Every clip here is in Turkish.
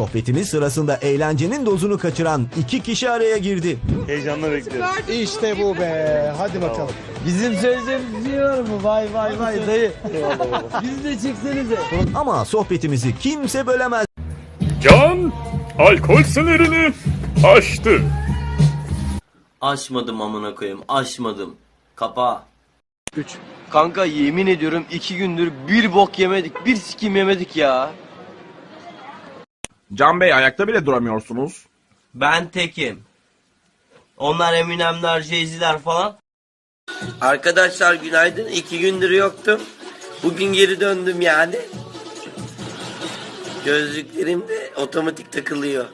Sohbetimiz sırasında eğlencenin dozunu kaçıran iki kişi araya girdi. Heyecanla bekliyorum. İşte bu be. Hadi bakalım. Bizim sözlerimiz diyor mu? Vay vay vay dayı. Biz de çeksenize. Ama sohbetimizi kimse bölemez. Can alkol sınırını aştı. Aşmadım amına koyayım. Aşmadım. Kapa. 3. Kanka yemin ediyorum iki gündür bir bok yemedik. Bir sikim yemedik ya. Can Bey ayakta bile duramıyorsunuz. Ben tekim. Onlar Eminemler, Jay-Z'ler falan. Arkadaşlar günaydın. İki gündür yoktum. Bugün geri döndüm yani. Gözlüklerim de otomatik takılıyor.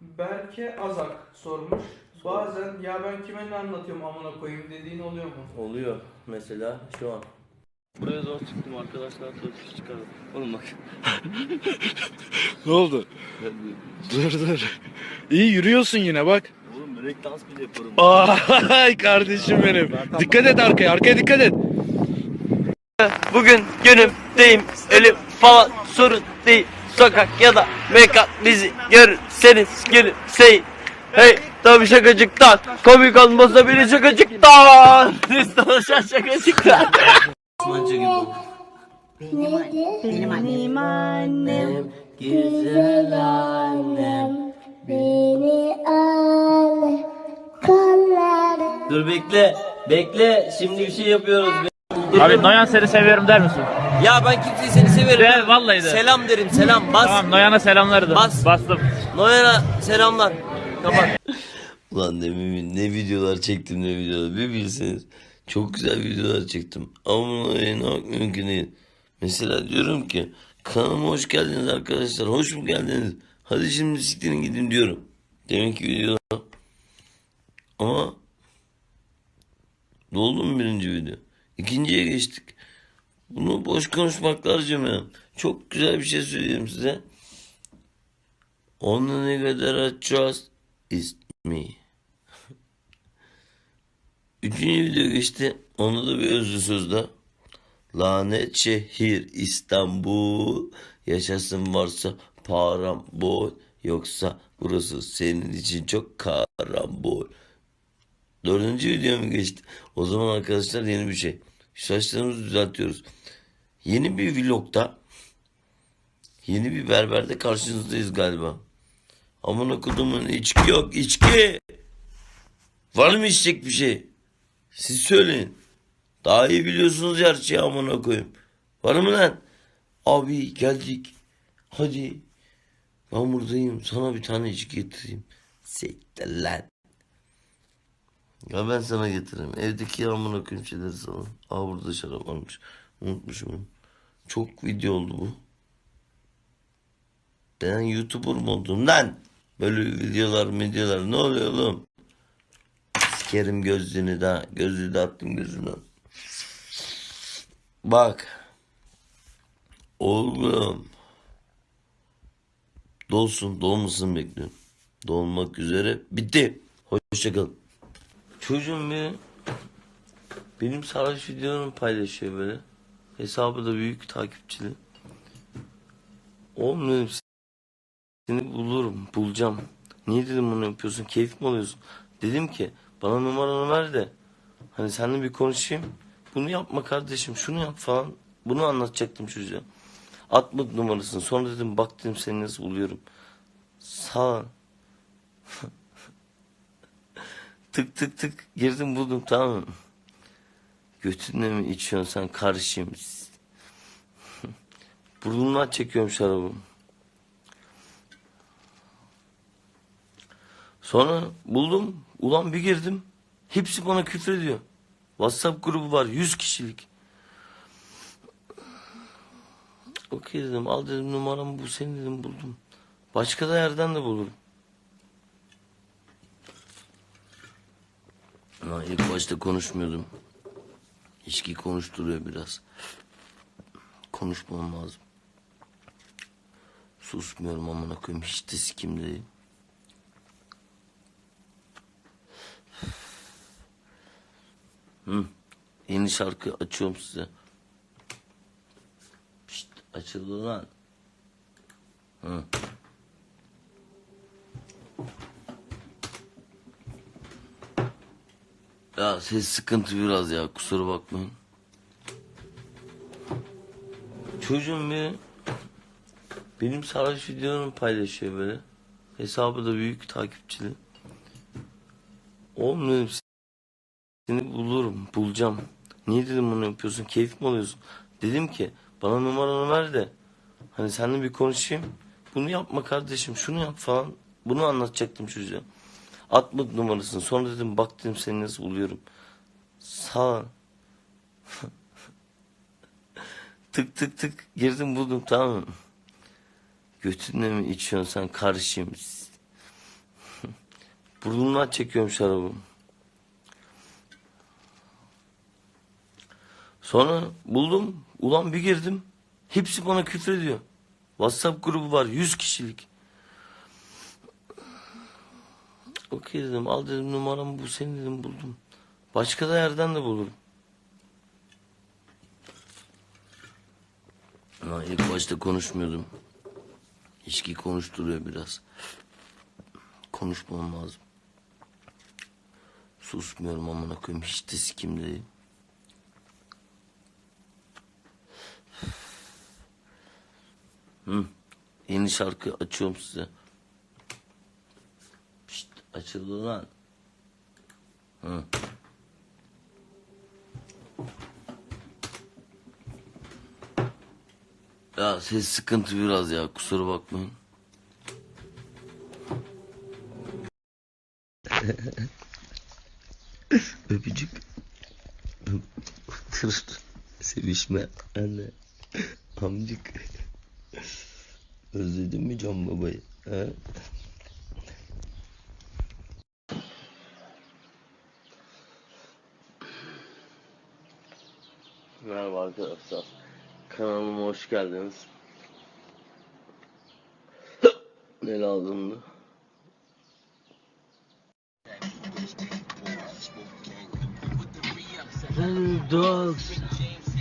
Berke Azak sormuş. Bazen ya ben kime ne anlatıyorum amına koyayım dediğin oluyor mu? Oluyor mesela şu an. Buraya zor çıktım arkadaşlar tepki çıkardım. Oğlum bak. Ne oldu? Dur dur. İyi yürüyorsun yine bak. Oğlum break dans bile yaparım. Ay kardeşim benim. Dikkat et arkaya. Arkaya dikkat et. Bugün günümdeyim elim falan sorun değil Sokak ya da mekan bizi görürseniz gülümseyin Hey tabi şakacıktan komik olmasa biri şakacıktan Biz tanışan şakacıktan Osmanca gibi oldu. Benim annem. Güzel annem Beni al kolları. Dur bekle bekle şimdi bir şey yapıyoruz Abi Noyan seni seviyorum der misin? Ya ben kimseyi seni severim De, vallahi de. Selam derim selam bas Tamam Noyan'a selamlar da. Bas. Bastım. Noyan'a selamlar. Kapat. Ulan demin ne videolar çektim ne videolar bir bilseniz. Çok güzel videolar çektim. Ama bunu yayınlamak mümkün değil. Mesela diyorum ki kanalıma hoş geldiniz arkadaşlar. Hoş mu geldiniz? Hadi şimdi siktirin gidin diyorum. Deminki videoda. Ama doldu mu birinci video? İkinciye geçtik. Bunu boş konuşmakla harcamayalım. Çok güzel bir şey söyleyeyim size. Nigga that I trust is me. Üçüncü video geçti. Onda da bir özlü sözde. Lanet şehir İstanbul. Yaşasın varsa param bol. Yoksa burası senin için çok karambol. Dördüncü video mu geçti? O zaman arkadaşlar yeni bir şey. Saçlarımızı düzeltiyoruz. Yeni bir vlogda yeni bir berberde karşınızdayız galiba. Aman okudumun içki yok içki. Var mı içecek bir şey? Siz söyleyin. Daha iyi biliyorsunuz her şeyi amına koyayım. Var mı lan? Abi geldik. Hadi. Ben buradayım. Sana bir tane içki getireyim. Siktir lan. Ya ben sana getiririm. Evdeki amına koyayım şeyleri sana. Aa burada şarap varmış. Unutmuşum. Çok video oldu bu. Ben YouTuber mu oldum lan? Böyle videolar videolar ne oluyor oğlum? Sikerim gözlüğünü de gözlüğü de attım gözümden. Bak. Oğlum. Dolsun dolmasın bekliyorum. Dolmak üzere. Bitti. Hoşçakalın. Çocuğum bir benim sarhoş videolarımı paylaşıyor böyle. Hesabı da büyük takipçili. Oğlum dedim seni bulurum, bulacağım. Niye dedim bunu yapıyorsun? Keyif mi alıyorsun? Dedim ki bana numaranı ver de hani seninle bir konuşayım. Bunu yapma kardeşim, şunu yap falan. Bunu anlatacaktım çocuğa. Atmadı numarasını. Sonra dedim bak dedim seni nasıl buluyorum. Sağ tık tık tık girdim buldum tamam mı? Götünle mi içiyorsun sen karışayım. Burnumdan çekiyorum şarabı. Sonra buldum. Ulan bir girdim. Hepsi bana küfür ediyor. WhatsApp grubu var 100 kişilik. Okey dedim al dedim numaramı bu senin dedim buldum. Başka da yerden de bulurum. Ama ilk başta konuşmuyordum. İçki konuşturuyor biraz. Konuşmam lazım. Susmuyorum amına koyayım. Hiç de sikim değil. Hı. Yeni şarkı açıyorum size. Pişt, açıldı lan. Hı. Ya ses sıkıntı biraz ya kusura bakmayın. Çocuğum bir benim sarhoş videomu paylaşıyor böyle. Hesabı da büyük takipçili. Oğlum dedim seni bulurum, bulacağım. Niye dedim bunu yapıyorsun? Keyif mi alıyorsun? Dedim ki bana numaranı ver de hani seninle bir konuşayım. Bunu yapma kardeşim, şunu yap falan. Bunu anlatacaktım çocuğa. Atmadı numarasını. Sonra dedim bak dedim seni nasıl buluyorum. Sağ tık tık tık girdim buldum tamam mı? Götünle mi içiyorsun sen karışayım. Burnumdan çekiyorum şarabı. Sonra buldum. Ulan bir girdim. Hepsi bana küfür ediyor. WhatsApp grubu var 100 kişilik. Okey dedim al dedim numaramı bu senin dedim buldum. Başka da yerden de bulurum. Ama ilk başta konuşmuyordum. İçki konuşturuyor biraz. Konuşmam lazım. Susmuyorum amına koyayım hiç de sikim değil. Hı. Yeni şarkı açıyorum size. Şşt, açıldı lan. Hı. Ya ses sıkıntı biraz ya kusura bakmayın. Öpücük. Sevişme. Anne. Amcık. Özledin mi Can babayı? He? Merhaba arkadaşlar. Kanalıma hoş geldiniz. ne lazımdı? Dogs.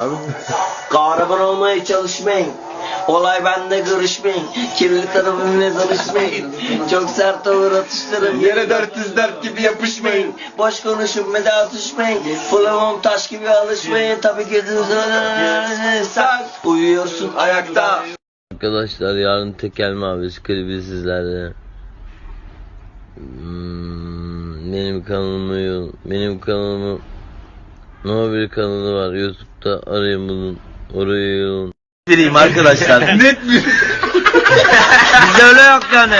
benim. Kahraman olmaya çalışmayın. Olay bende karışmayın. Kirli tarafımla tanışmayın. Çok sert olur atışlarım. Yere 404 gibi yapışmayın. Boş konuşun ve de atışmayın. Flamon taş gibi alışmayın. Tabii gözünüzü sak. Uyuyorsun ayakta. Arkadaşlar yarın Tekel Mavisi klibi sizlerle. Hmm, benim kanalımı benim kanalımı No bir kanalı var YouTube'da arayın bulun orayı yolun Vereyim arkadaşlar. Net mi? Bizde öyle yok yani.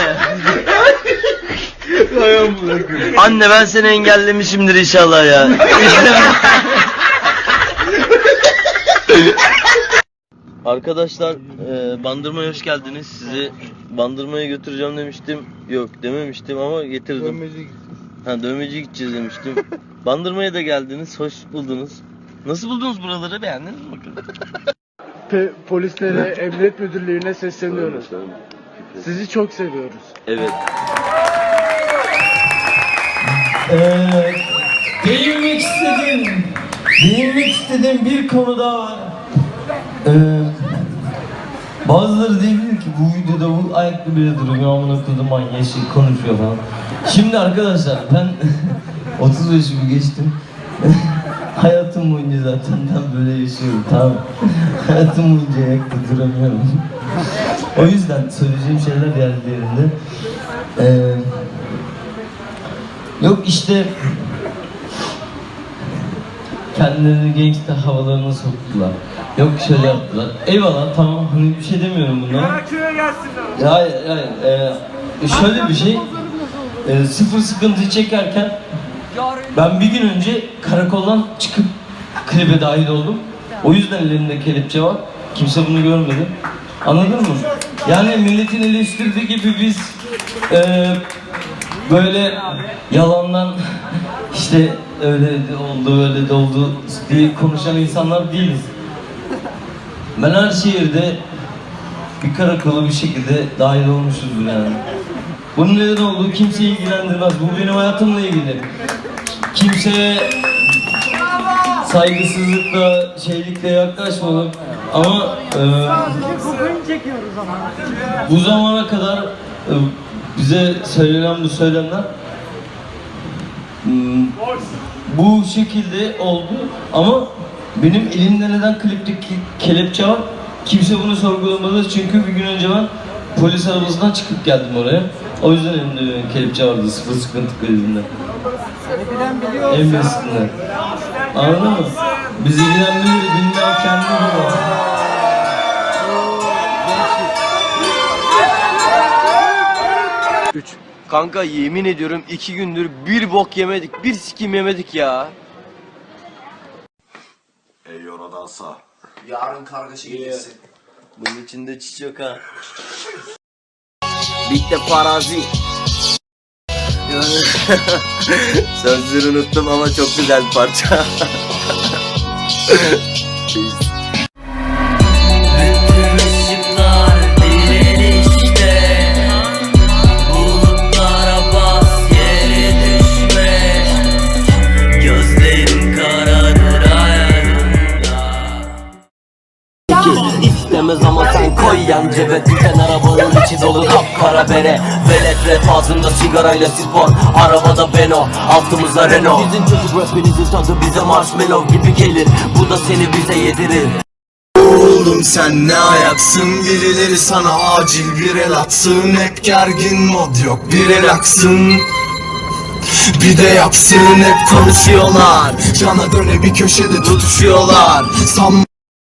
Anne ben seni engellemişimdir inşallah ya. Arkadaşlar e, Bandırma'ya hoş geldiniz. Sizi Bandırma'ya götüreceğim demiştim. Yok dememiştim ama getirdim. Ha dövmeci gideceğiz demiştim. Bandırma'ya da geldiniz. Hoş buldunuz. Nasıl buldunuz buraları? Beğendiniz mi bakın? polislere, emniyet müdürlüğüne sesleniyoruz. Sizi çok seviyoruz. Evet. Ee, değinmek istediğim, değinmek istediğim bir konu daha var. Ee, bazıları diyebilir ki bu videoda bu ayaklı biri duruyor, amına kodum manyağı şey konuşuyor falan. Şimdi arkadaşlar ben 30 yaşımı geçtim. Hayatım boyunca zaten ben böyle yaşıyorum tamam? Hayatım boyunca ayakta duramıyorum. o yüzden söyleyeceğim şeyler yerli yerinde. Ee, Yok işte kendilerini gangster havalarına soktular. Yok şöyle yaptılar. Eyvallah tamam hani bir şey demiyorum buna. Ya hayır hayır. Ee, şöyle bir şey. Ee, sıfır sıkıntı çekerken ben bir gün önce karakoldan çıkıp klibe dahil oldum. O yüzden ellerinde kelepçe var. Kimse bunu görmedi. Anladın mı? Yani milletin eleştirdiği gibi biz eee böyle yalandan işte öyle de oldu öyle de oldu diye konuşan insanlar değiliz. Ben her şehirde bir karakola bir şekilde dahil olmuşuzdur yani. Bunun neden olduğu kimseyi ilgilendirmez. Bu benim hayatımla ilgili. Kimseye saygısızlıkla, şeylikle yaklaşmadım. Ama e, bu zamana kadar e, bize söylenen bu söylemler hmm, bu şekilde oldu ama benim elimde neden klipteki kelepçe var? Kimse bunu sorgulamadı çünkü bir gün önce ben polis arabasından çıkıp geldim oraya. O yüzden elimde kelepçe vardı sıfır sıkıntı krizinde. En basitinden. Anladın mı? Bizi ilgilendirir, bilmem kendini bulur. Kanka yemin ediyorum iki gündür bir bok yemedik, bir sikim yemedik ya. Ey oradansa. Yarın kargaşa gelirsin. Bunun içinde çiçek ha. Bitti farazi. Sözleri unuttum ama çok güzel bir parça. İstemez ama sen koy yan cebe kapkara bere Velet rap ağzında sigarayla spor. Arabada Beno altımızda Renault. Sizin çocuk rapinizin tadı bize marshmallow gibi gelir. Bu da seni bize yedirir. Oğlum sen ne ayaksın? Birileri sana acil bir el atsın. Hep gergin mod yok bir el aksın. Bir de yapsın hep konuşuyorlar. Cana döne bir köşede tutuşuyorlar. Sanma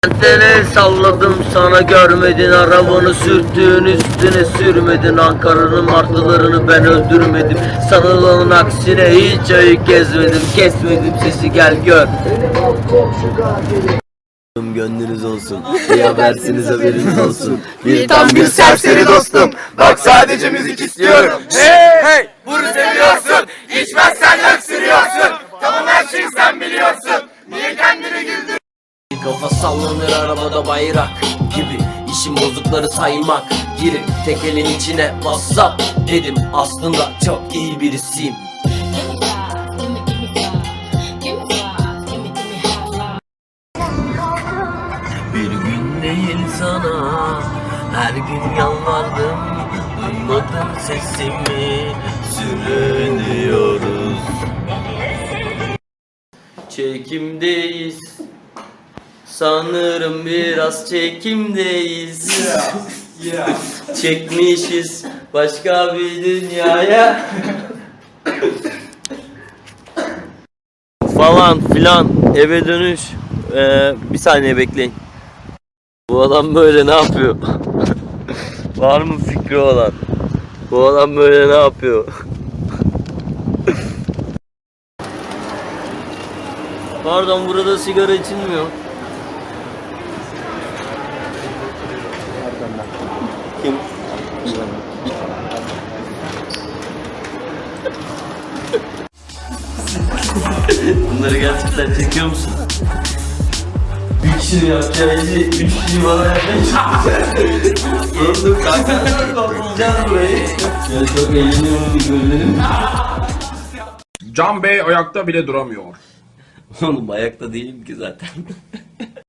Seni salladım sana görmedin Arabanı sürttün üstüne sürmedin Ankara'nın martılarını ben öldürmedim. Sanılanın aksine hiç ayık gezmedim Kesmedim sesi gel gör. Gönlünüz olsun İyi habersiniz haberiniz olsun. Bir tam bir serseri dostum. Bak sadece müzik istiyorum. Hey hey! Bunu seviyorsun. İçmezsen öksürüyorsun. Tamam her şeyi sen biliyorsun. Niye kendini güldürüyorsun Kafa sallanır arabada bayrak gibi. İşim bozukları saymak Girip tek elin içine WhatsApp dedim. Aslında çok iyi birisiyim. Bir gün değil sana. Her gün yalvardım. Duymadın sesimi. Sürünüyoruz. Çekimdeyiz Sanırım biraz çekimdeyiz Çekmişiz başka bir dünyaya Falan filan eve dönüş Ee, Bir saniye bekleyin Bu adam böyle ne yapıyor? Var mı fikri olan? Bu adam böyle ne yapıyor? Pardon burada sigara içilmiyor. Kim? Bunları gerçekten çekiyor musun? Bir kişinin yapacağı işi üç kişi bana yapmaya Oğlum kanka kapatacağız burayı. Ya çok eğleniyorum gözlerim. Can Bey ayakta bile duramıyor. Oğlum ayakta değilim ki zaten.